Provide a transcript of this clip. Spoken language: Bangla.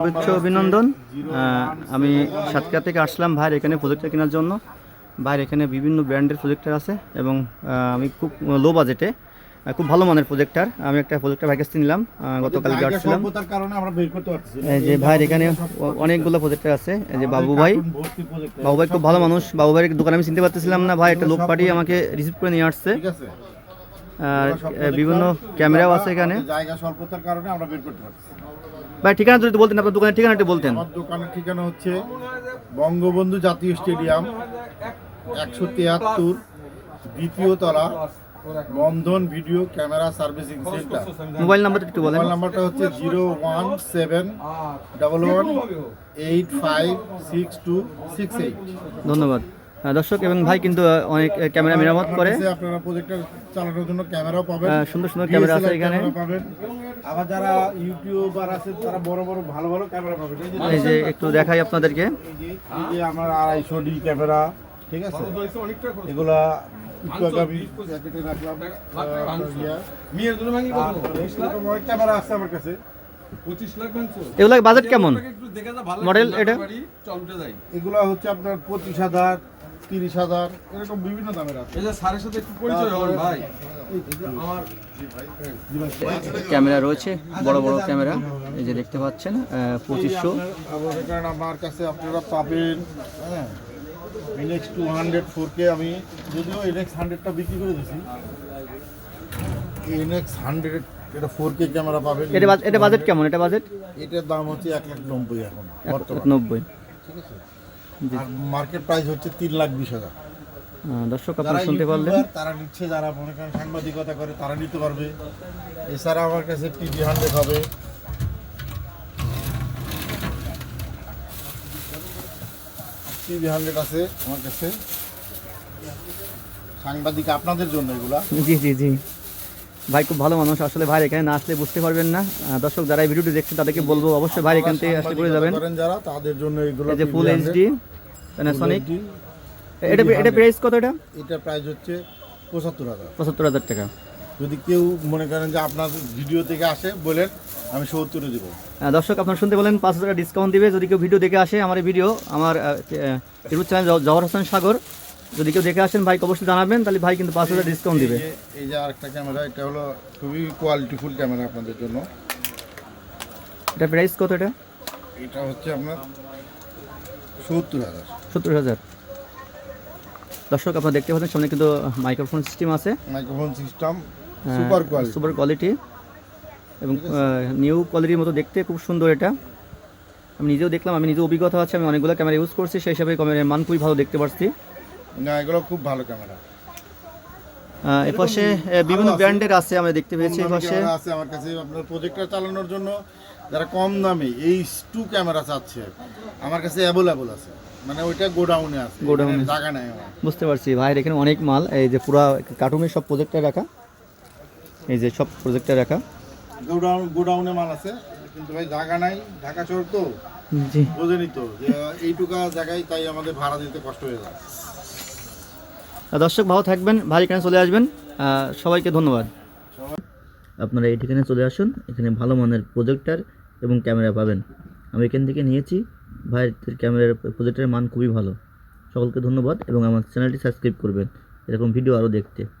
শুভেচ্ছা অভিনন্দন। আমি সাতক্ষীরা থেকে আসলাম ভাইয়ের এখানে প্রজেক্টর কেনার জন্য। ভাইয়ের এখানে বিভিন্ন ব্র্যান্ডের প্রজেক্টর আছে এবং আমি খুব লো বাজেটে খুব ভালো মানের প্রজেক্টর আমি একটা প্রজেক্টর ভাইয়ের কাছ নিলাম গতকাল আসছিলাম। যে ভাইয়ের এখানে অনেকগুলো প্রজেক্টর আছে। যে বাবু ভাই। বাবু ভাই খুব ভালো মানুষ। বাবু ভাইয়ের দোকানে আমি চিনতে পারতেছিলাম না ভাই একটা লোক পাঠিয়ে আমাকে রিসিভ করে নিয়ে আসছে। আর বিভিন্ন ক্যামেরাও আছে এখানে। জায়গা স্বল্পতার কারণে আমরা বের করতে পারতেছি না। ভাই ঠিকানা যদি বলতেন আপনার দোকানের ঠিকানাটা বলতেন। আমার দোকানের ঠিকানা হচ্ছে বঙ্গবন্ধু জাতীয় স্টেডিয়াম একশো তিয়াত্তর দ্বিতীয় তলা Bandhan video camera servicing center. Mobile নাম্বারটা একটু বলেন। মোবাইল নাম্বারটা হচ্ছে zero one seven double one eight five six two six eight. ধন্যবাদ। দর্শক এবং ভাই কিন্তু অনেক ক্যামেরা মেরামত করে। আপনারা প্রজেক্টর চালানোর জন্য ক্যামেরাও পাবেন। সুন্দর সুন্দর ক্যামেরা আছে এখানে। পাবেন। আবার যারা ইউটিউবার আছে তারা বড় বড় ভালো ভালো ক্যামেরা পাবেন। এই যে একটু দেখাই আপনাদেরকে। এই যে আমার আড়াইশো ডি ক্যামেরা ঠিক আছে? এগুলা ক্যামেরা আছে আমার কাছে। এগুলো বাজেট কেমন? একটু দেখে যা ভালো মডেল এটা? চল উঠে যাই। এগুলা হচ্ছে আপনার পঁচিশ হাজার তিরিশ হাজার এরকম বিভিন্ন দামের আছে। এই যে স্যারের সাথে একটু পরিচয় হন ভাই। আমার ক্যামেরা রয়েছে বড় বড় ক্যামেরা এই যে দেখতে পাচ্ছেন পঁচিশশো। আমার কাছে আপনারা পাবেন হ্যাঁ। ইনেক্স টু হান্ড্রেড ফোর কে আমি যদিও ইনেক্স হান্ড্রেডটা বিক্রি করে দিয়েছি। ইনেক্স হান্ড্রেড এটা ফোর কে ক্যামেরা পাবেন। এটা বাজ- এটা বাজেট কেমন? এটা বাজেট? এটার দাম হচ্ছে এক লাখ নব্বই এখন বর্তমান। নব্বই। ঠিক আছে? আর মার্কেট প্রাইস হচ্ছে তিন লাখ বিশ হাজার। দর্শক আপনারা শুনতে পারলেন। তারা নিচ্ছে যারা মনে করেন সাংবাদিকতা করে তারা নিতে পারবে। এছাড়া আমার কাছে টিভি হান্ড্রেড হবে। টিভি হান্ড্রেড আছে আমার কাছে। সাংবাদিক আপনাদের জন্য এগুলা। জি জি জি। ভাই খুব ভালো মানুষ। আসলে ভাই এখানে না আসলে বুঝতে পারবেন না। দর্শক যারা এই ভিডিওটি দেখছেন তাদেরকে বলব অবশ্যই ভাই এখান থেকে আসলে করে যাবেন। করেন যারা তাদের জন্য এগুলো যে ফুল এইচডি 100, প্যানাসনিক এটা এটা প্রাইস কত এটা? এটা প্রাইস হচ্ছে পঁচাত্তর হাজার। পঁচাত্তর হাজার টাকা। যদি কেউ মনে করেন যে আপনার ভিডিও থেকে আসে বলেন আমি সত্তরে দেবো। আহ, দর্শক আপনারা শুনতে বলেন পাঁচ হাজার ডিসকাউন্ট দিবে। যদি কেউ ভিডিও দেখে আসে আমার ভিডিও আমার ইউটিউব চ্যানেল জহর হোসেন সাগর। যদি কেউ দেখে আসেন ভাইকে অবশ্যই জানাবেন তাহলে ভাই কিন্তু পাঁচ হাজার ডিসকাউন্ট দিবে এই যে- এই যে আরেকটা ক্যামেরা এটা হলো খুবই কোয়ালিটিফুল ক্যামেরা আপনাদের জন্য। এটা প্রাইস কত এটা? এটা হচ্ছে আপনার সত্তর হাজার। সত্তর হাজার। দর্শক আপনারা দেখতে পাচ্ছেন সামনে কিন্তু মাইক্রোফোন সিস্টেম আছে। Microphone system super quality super quality এবং নিউ কোয়ালিটির মতো দেখতে খুব সুন্দর এটা। আমি নিজেও দেখলাম আমি নিজেও অভিজ্ঞতা আছে আমি অনেকগুলো ক্যামেরা ইউজ করছি সেই হিসাবে ক্যামেরার মান খুবই ভালো দেখতে পাচ্ছি না এগুলো খুব ভালো ক্যামেরা এপাশে বিভিন্ন ব্র্যান্ডের আছে আমরা দেখতে পেয়েছি এপাশে। আছে আমার কাছে আপনার প্রজেক্টর চালানোর জন্য যারা কম দামে এই টু ক্যামেরা চাচ্ছে আমার কাছে অ্যাভেলেবল আছে। মানে ওইটা গোডাউনে আছে। এখানে জায়গা নেই বুঝতে পারছি। ভাইয়ের এখানে অনেক মাল। এই যে পুরা কার্টুনের সব প্রজেক্টর রাখা। এই যে সব প্রজেক্টর রাখা। গোডাউন গোডাউনে মাল আছে কিন্তু ভাই জায়গা নাই। ঢাকা শহর তো। জি। বোঝেনি তো যে এইটুকা জায়গায় তাই আমাদের ভাড়া দিতে কষ্ট হয়ে যায়। দর্শক ভালো থাকবেন। ভাই এখানে চলে আসবেন। সবাইকে ধন্যবাদ। আপনারা এই ঠিকানায় চলে আসুন। এখানে ভালো মানের প্রজেক্টর এবং ক্যামেরা পাবেন। আমি এখান থেকে নিয়েছি ভাইয়ের ক্যামেরার প্রজেক্টের মান খুবই ভালো। সকলকে ধন্যবাদ এবং আমার চ্যানেলটি সাবস্ক্রাইব করবেন। এরকম ভিডিও আরও দেখতে।